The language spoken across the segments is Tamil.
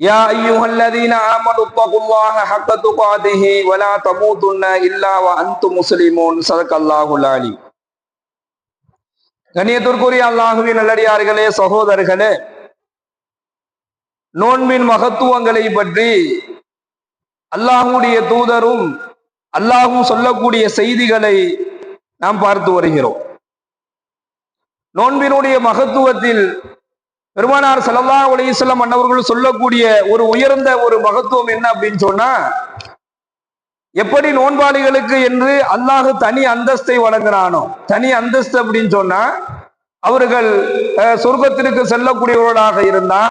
يا ايها الذين امنوا اتقوا الله حق تقاته ولا تموتن الا وانتم مسلمون صدق الله العليم கண்ணியத்திற்குரிய அல்லாஹுவின் நல்லடியார்களே சகோதரர்களே நோன்பின் மகத்துவங்களை பற்றி அல்லாஹுடைய தூதரும் அல்லாஹும் சொல்லக்கூடிய செய்திகளை நாம் பார்த்து வருகிறோம் நோன்பினுடைய மகத்துவத்தில் பெருமானார் சல்லா அலிசல்லாம் அன்னவர்கள் சொல்லக்கூடிய ஒரு உயர்ந்த ஒரு மகத்துவம் என்ன அப்படின்னு சொன்னா எப்படி நோன்பாளிகளுக்கு என்று அல்லாஹு தனி அந்தஸ்தை வழங்குறானோ தனி அந்தஸ்து அப்படின்னு சொன்னா அவர்கள் சொர்க்கத்திற்கு செல்லக்கூடியவர்களாக இருந்தா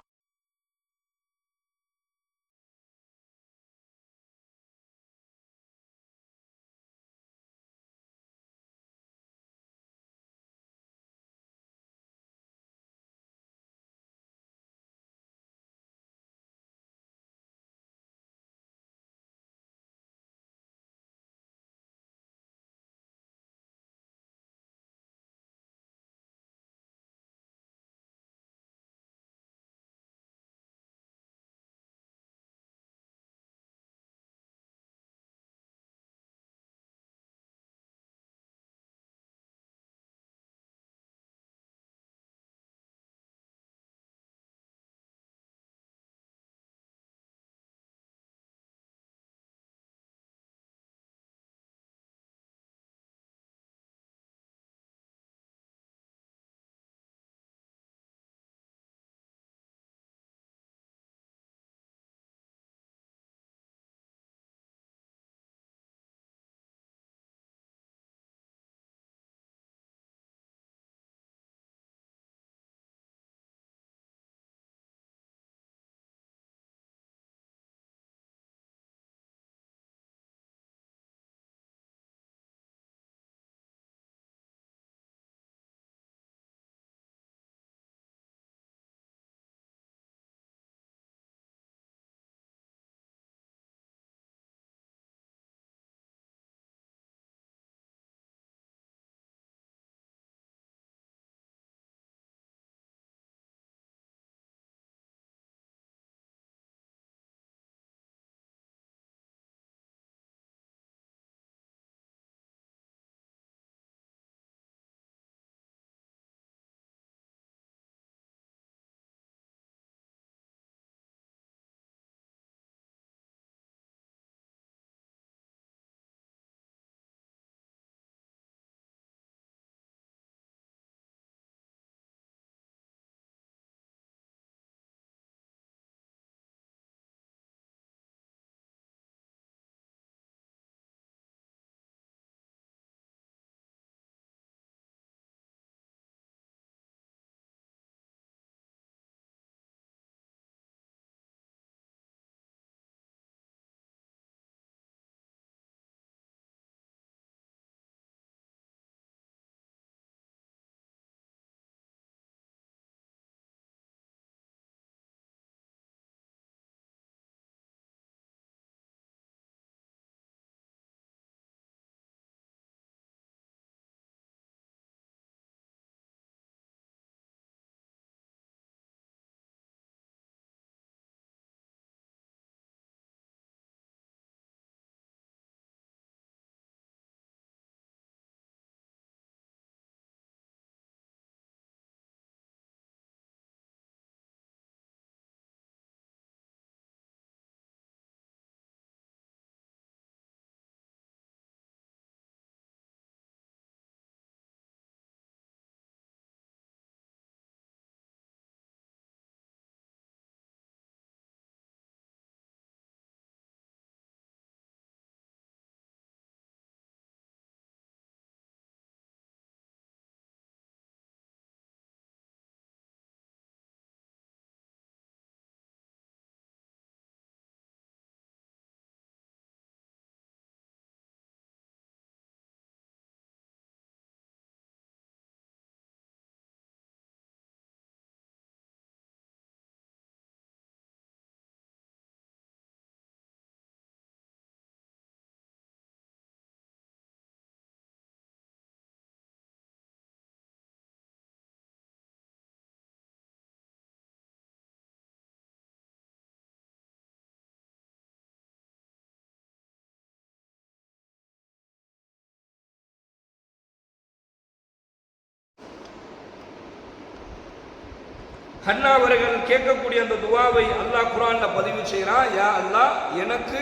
ஹன்னா அவர்கள் கேட்கக்கூடிய அந்த துவாவை அல்லாஹ் குரான்ல பதிவு செய்கிறான் யா அல்லாஹ் எனக்கு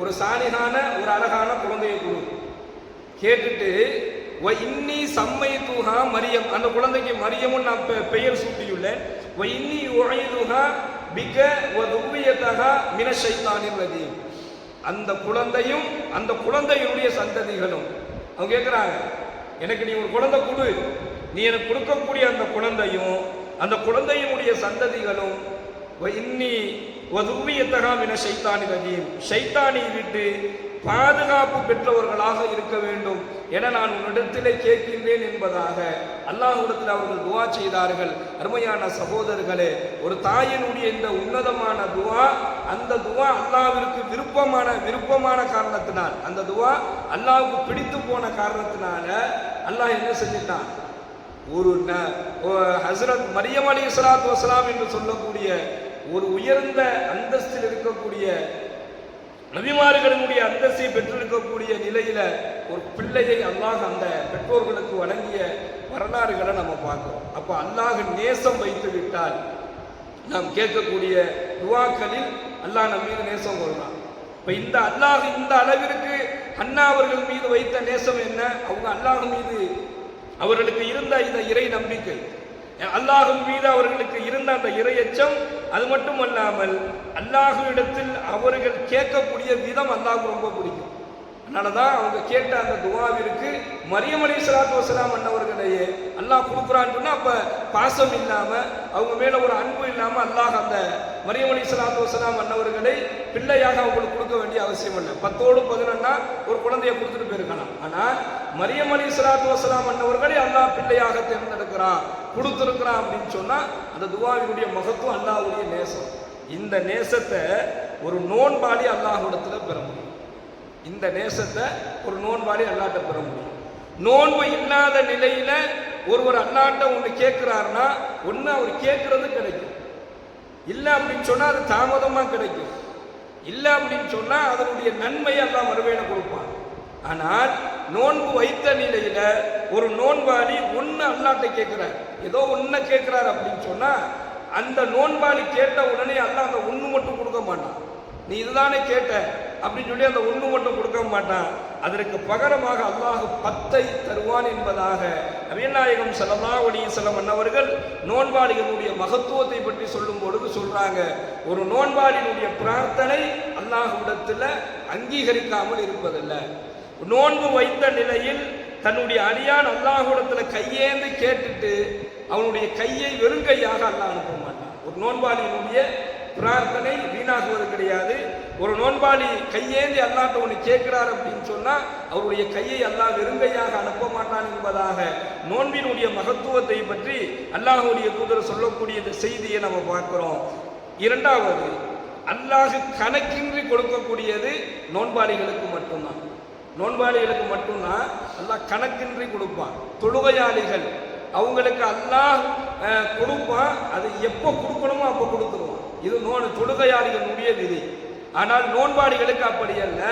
ஒரு சாலிகான ஒரு அழகான குழந்தையை கொடு. கேட்டுட்டு வ இன்னி சம்மை தூஹா மரியம். அந்த குழந்தைக்கு மரியமும் நான் பெயர் சூட்டியுள்ளேன். வ இன்னி உழைதுஹா பிக வ துர்வியத்தகா மின ஷைத்தானின் ரஜீம். அந்த குழந்தையும் அந்த குழந்தையினுடைய சந்ததிகளும் அவங்க கேட்குறாங்க எனக்கு நீ ஒரு குழந்தை கொடு. நீ எனக்கு கொடுக்கக்கூடிய அந்த குழந்தையும் அந்த குழந்தையினுடைய சந்ததிகளும் வ இன்னி வதுவியத்தகா மின ஷைத்தானி ரஜீம். ஷைத்தானை விட்டு பாதுகாப்பு பெற்றவர்களாக இருக்க வேண்டும் என நான் உன்னிடத்திலே கேட்கின்றேன் என்பதாக அல்லாஹுடத்தில் அவர்கள் துவா செய்தார்கள். அருமையான சகோதரர்களே ஒரு தாயினுடைய இந்த உன்னதமான துவா அந்த துவா அல்லாவிற்கு விருப்பமான விருப்பமான காரணத்தினால் அந்த துவா அல்லாவுக்கு பிடித்து போன காரணத்தினால அல்லாஹ் என்ன செஞ்சிட்டான்? ஒரு ஹசரத் ஹஸ்ரத் மரியம் அலி சலாத்து வசலாம் என்று சொல்லக்கூடிய ஒரு உயர்ந்த அந்தஸ்தில் இருக்கக்கூடிய நபிமார்களினுடைய அந்தஸ்தை பெற்றிருக்கக்கூடிய நிலையில ஒரு பிள்ளையை அல்லாஹ் அந்த பெற்றோர்களுக்கு வழங்கிய வரலாறுகளை நம்ம பார்க்கிறோம். அப்போ அல்லாஹ் நேசம் வைத்து விட்டால் நாம் கேட்கக்கூடிய துவாக்களில் அல்லாஹ் நம் மீது நேசம் கொள்றான் இப்போ இந்த அல்லாஹ் இந்த அளவிற்கு அண்ணா அவர்கள் மீது வைத்த நேசம் என்ன? அவங்க அல்லாஹ் மீது அவர்களுக்கு இருந்த இந்த இறை நம்பிக்கை. அல்லாஹும் மீது அவர்களுக்கு இருந்த அந்த இரையச்சம் அது மட்டும் அல்லாமல் அல்லாஹுவிடத்தில் அவர்கள் கேட்கக்கூடிய விதம் அல்லாஹ் ரொம்ப பிடிக்கும். அதனால தான் அவங்க கேட்ட அந்த துவாவிற்கு மரியம் அலி சலாத்து வசலாம் அண்ணவர்களையே அல்லாஹ் கொடுக்குறான்னு சொன்னா அப்ப பாசம் இல்லாம அவங்க மேல ஒரு அன்பு இல்லாம அல்லாஹ் அந்த மரியம் அலி சலாத்து வசலாம் அண்ணவர்களை பிள்ளையாக அவங்களுக்கு கொடுக்க வேண்டிய அவசியம் இல்லை. பத்தோடு பதினொன்னா ஒரு குழந்தைய கொடுத்துட்டு போயிருக்கலாம். ஆனா மரியம் அலி சலாத்து வசலாம் அண்ணவர்களை அல்லாஹ் பிள்ளையாக தேர்ந்தெடுக்கிறான் கொடுத்துருக்கிறான் அப்படின்னு சொன்னா அந்த துவாவினுடைய மகத்துவம் அல்லாஹ்வுடைய நேசம். இந்த நேசத்தை ஒரு நோன்பாளி அல்லாஹ்விடத்துல பெற முடியும். இந்த நேசத்தை ஒரு நோன்பாளி அல்லாட்ட பெற முடியும். நோன்பு இல்லாத நிலையில ஒருவர் அல்லாட்ட ஒன்று கேட்கிறாருன்னா ஒன்று அவர் கேட்கறது கிடைக்கும். இல்லை அப்படின்னு சொன்னா அது தாமதமா கிடைக்கும். இல்லை அப்படின்னு சொன்னா அதனுடைய நன்மையை எல்லாம் மறுவேளை கொடுப்பான். ஆனால் நோன்பு வைத்த நிலையில ஒரு நோன்பாளி ஒன்று அல்லாட்ட கேட்கிறார் ஏதோ ஒன்றை கேட்கிறார் அப்படின்னு சொன்னா அந்த நோன்பாளி கேட்ட உடனே அல்லாஹ் அந்த ஒன்று மட்டும் கொடுக்க மாட்டான். நீ இதுதானே கேட்ட அப்படின்னு சொல்லி அந்த ஒன்று மட்டும் கொடுக்க மாட்டான். அதற்கு பகரமாக அல்லாஹ் பத்தை தருவான் என்பதாக நவீநாயகம் ஸல்லல்லாஹு அலைஹி வஸல்லம் அன்னவர்கள் நோன்பாளிகளுடைய மகத்துவத்தை பற்றி சொல்லும் பொழுது சொல்றாங்க. ஒரு நோன்பாளியினுடைய பிரார்த்தனை அல்லாஹ்விடத்தில் அங்கீகரிக்காமல் இருப்பதில்லை. நோன்பு வைத்த நிலையில் தன்னுடைய அடியான் அல்லாஹுடத்துல கையேந்து கேட்டுட்டு அவனுடைய கையை வெறுங்கையாக அல்லாஹ் அனுப்ப மாட்டான். ஒரு நோன்பாளியினுடைய பிரார்த்தனை வீணாகுவது கிடையாது. ஒரு நோன்பாளி கையேந்தி அல்லாட்ட ஒன்று கேட்கிறார் அப்படின்னு சொன்னா அவருடைய கையை அல்லாஹ் வெறுங்கையாக அனுப்ப மாட்டான் என்பதாக நோன்பினுடைய மகத்துவத்தை பற்றி அல்லாஹுடைய தூதர் சொல்லக்கூடிய இந்த செய்தியை நம்ம பார்க்கிறோம். இரண்டாவது அல்லாஹு கணக்கின்றி கொடுக்கக்கூடியது நோன்பாளிகளுக்கு மட்டும்தான். நோன்பாளிகளுக்கு மட்டும்தான் அல்லாஹ் கணக்கின்றி கொடுப்பான். தொழுகையாளிகள் அவங்களுக்கு அல்லாஹ் கொடுப்பான். அது எப்போ கொடுக்கணுமோ அப்போ கொடுத்துருவான். இது நோன் தொழுகையாளிகளுடைய விதி. ஆனால் நோன்பாளிகளுக்கு அப்படி அல்ல.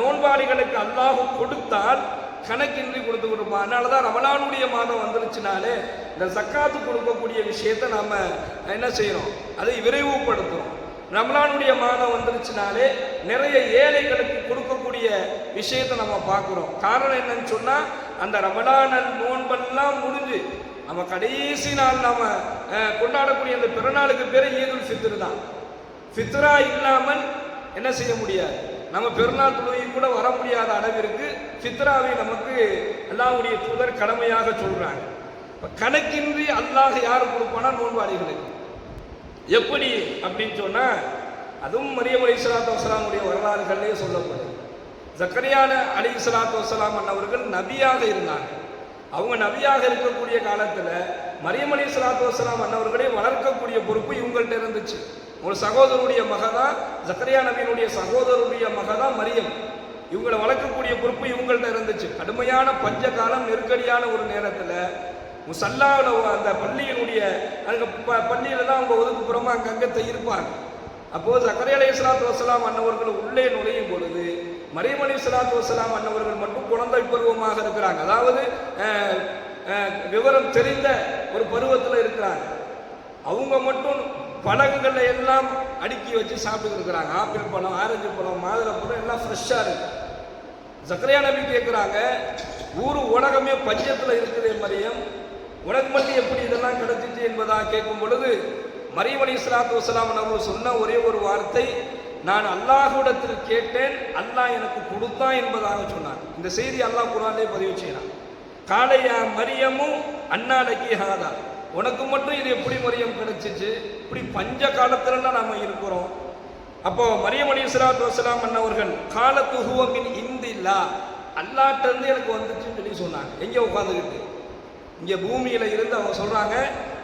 நோன்பாளிகளுக்கு அல்லாஹ் கொடுத்தால் கணக்கின்றி கொடுத்து கொடுப்பான். அதனால தான் ரமலானுடைய மாதம் வந்துருச்சுனாலே இந்த சக்காத்து கொடுக்கக்கூடிய விஷயத்தை நாம் என்ன செய்யறோம்? அதை விரைவுபடுத்துகிறோம் ரமலானுடைய மாதம் வந்துருச்சுனாலே நிறைய ஏழைகளுக்கு கொடுக்க கொடுக்கக்கூடிய விஷயத்தை நம்ம பார்க்குறோம். காரணம் என்னன்னு சொன்னால் அந்த ரமலானல் நோன்பெல்லாம் முடிஞ்சு நம்ம கடைசி நாள் நாம் அஹ், கொண்டாடக்கூடிய அந்த பிறநாளுக்கு பேர் ஈதுல் ஃபித்ர் தான். ஃபித்ரா இல்லாமல் என்ன செய்ய முடியாது? நம்ம பெருநாள் தொழுகை கூட வர முடியாத அளவிற்கு ஃபித்ராவை நமக்கு அல்லாவுடைய தூதர் கடமையாக சொல்றாங்க. இப்போ கணக்கின்றி அல்லாஹ் யார் கொடுப்பானா? நோன்பாளிகளுக்கு. எப்படி? அப்படின்னு சொன்னால் அதுவும் மரியம் அலி சலாத்து வசலாமுடைய வரலாறுகளிலே சொல்லப்படுது. ஜக்கரியான அலி சலாத்து வசலாம் அவர்கள் நபியாக இருந்தாங்க. அவங்க நபியாக இருக்கக்கூடிய காலத்தில் மரியம் அலி சலாத்து வசலாம் அன்னவர்களை வளர்க்கக்கூடிய பொறுப்பு இவங்கள்ட்ட இருந்துச்சு. ஒரு சகோதரருடைய மகதான் ஜக்கரியா நபியினுடைய சகோதரருடைய மகதா மரியம். இவங்களை வளர்க்கக்கூடிய பொறுப்பு இவங்கள்ட்ட இருந்துச்சு. கடுமையான பஞ்ச காலம் நெருக்கடியான ஒரு நேரத்தில் முசல்லாவில் அந்த பள்ளியினுடைய அங்கே ப பள்ளியில் தான் அவங்க ஒதுக்குப்புறமா அங்கங்கே இருப்பாங்க அப்போது சக்கரை அலி இஸ்லாத்து வசலாம் அன்னவர்கள் உள்ளே நுழையும் பொழுது மரியம் அலி இஸ்லாத்து வசலாம் அன்னவர்கள் மட்டும் குழந்தை பருவமாக இருக்கிறாங்க. அதாவது விவரம் தெரிந்த ஒரு பருவத்தில் இருக்கிறாங்க. அவங்க மட்டும் பழங்கள்ல எல்லாம் அடுக்கி வச்சு சாப்பிட்டு இருக்கிறாங்க. ஆப்பிள் பழம் ஆரஞ்சு பழம் மாதுளை பழம் எல்லாம் ஃப்ரெஷ்ஷாக இருக்கு. சக்கரையா நபி கேட்குறாங்க ஊர் உலகமே பஞ்சத்தில் இருக்குது மரியம். உனக்கு மட்டும் எப்படி இதெல்லாம் கிடைச்சிச்சு என்பதாக கேட்கும் பொழுது மரியம் அலி இஸ்லாத்து வசலாம் அவர்கள் சொன்ன ஒரே ஒரு வார்த்தை நான் அல்லாஹுடத்தில் கேட்டேன் அல்லாஹ் எனக்கு கொடுத்தான் என்பதாக சொன்னார். இந்த செய்தி அல்லாஹ் குரானே பதிவு செய்யலாம் காளையா மரியமும் அண்ணாலைக்கு ஹாதா. உனக்கு மட்டும் இது எப்படி மரியம் கிடைச்சிச்சு? இப்படி பஞ்ச காலத்துலலாம் நாம இருக்கிறோம். அப்போ மரியம் அலி இஸ்லாத்து வசலாம் அண்ணவர்கள் காலத்துகுவமின் இந்தில்லா. அல்லாட்ட எனக்கு வந்துச்சுன்னு சொல்லி சொன்னாங்க. எங்கே உட்காந்துக்கிட்டு? இங்கே பூமியில் இருந்து அவங்க சொல்கிறாங்க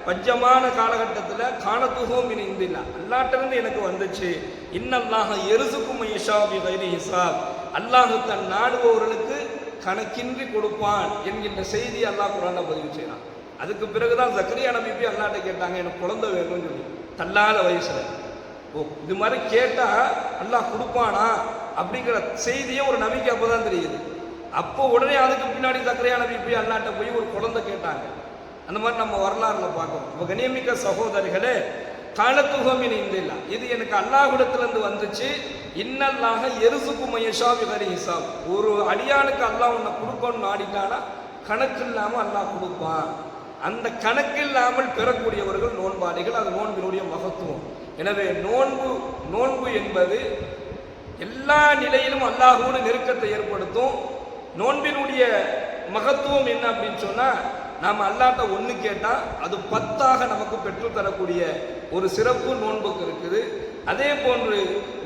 பஞ்சமான காலகட்டத்தில் காலத்துகுவமின் இந்தில்லா அல்லாட்டிருந்து எனக்கு வந்துச்சு. இன்னல்லாக எருசுக்கும் யஷாபி வைரி ஹிசாப். அல்லாஹு தன் நாடுபவர்களுக்கு கணக்கின்றி கொடுப்பான் என்கின்ற செய்தி அல்லாஹ் குரான பதிவு செய்யலாம் அதுக்கு பிறகுதான் ஜக்கரியா நபி போய் அல்லாட்ட கேட்டாங்க எனக்கு குழந்தை வேணும்னு சொல்லி. தள்ளாத வயசுல. ஓ இது மாதிரி கேட்டால் அல்லாஹ் கொடுப்பானா? அப்படிங்கிற செய்தியே ஒரு நபிக்கு அப்பதான் தெரியுது. அப்போ உடனே அதுக்கு பின்னாடி சக்கரையா நபி போய் அல்லாட்ட போய் ஒரு குழந்தை கேட்டாங்க. அந்த மாதிரி நம்ம வரலாறுல பார்க்கணும். இப்போ கணியமிக்க சகோதரிகளே காலத்துகமின் இந்த இது எனக்கு அல்லாஹ்விடத்திலிருந்து வந்துச்சு. இன்னல்லாக எருசுக்கு மையஷா விகரி ஹிசாப். ஒரு அடியானுக்கு அல்லாஹ் உன்னை கொடுக்கணும்னு ஆடிட்டானா? கணக்கு இல்லாமல் அல்லாஹ் கொடுப்பான். அந்த கணக்கில்லாமல் பெறக்கூடியவர்கள் நோன்பாளிகள். அது நோன்பினுடைய மகத்துவம். எனவே நோன்பு நோன்பு என்பது எல்லா நிலையிலும் அல்லாஹோடு நெருக்கத்தை ஏற்படுத்தும். நோன்பினுடைய மகத்துவம் என்ன அப்படின்னு சொன்னால் நாம் அல்லாட்ட ஒன்று கேட்டால் அது பத்தாக நமக்கு பெற்று தரக்கூடிய ஒரு சிறப்பு நோன்புக்கு இருக்குது. அதே போன்று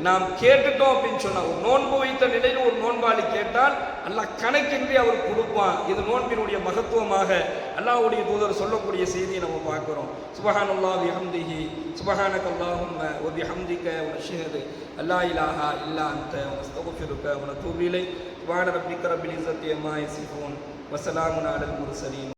நாம் கேட்டுட்டோம் அப்படின்னு சொன்னால் ஒரு நோன்பு வைத்த நிலையில் ஒரு நோன்பாளி கேட்டால் அல்லாஹ் கணக்கின்றி அவர் கொடுப்பான். இது நோன்பினுடைய மகத்துவமாக அல்லாஹுடைய தூதர் சொல்லக்கூடிய செய்தியை நம்ம பார்க்குறோம். சுபஹானல்லாஹ் விஹம்திஹி சுபஹான கல்லாஹும் ஒரு விஹம்திக்க ஒரு ஷேது அல்லா இலாஹா இல்லா அந்த வ உன தூவிலை நதூபு இலைக் சுப்ஹான ரப்பிக ரப்பில் இஸ்ஸத்தி அம்மா யசிஃபூன் வ ஸலாமுன்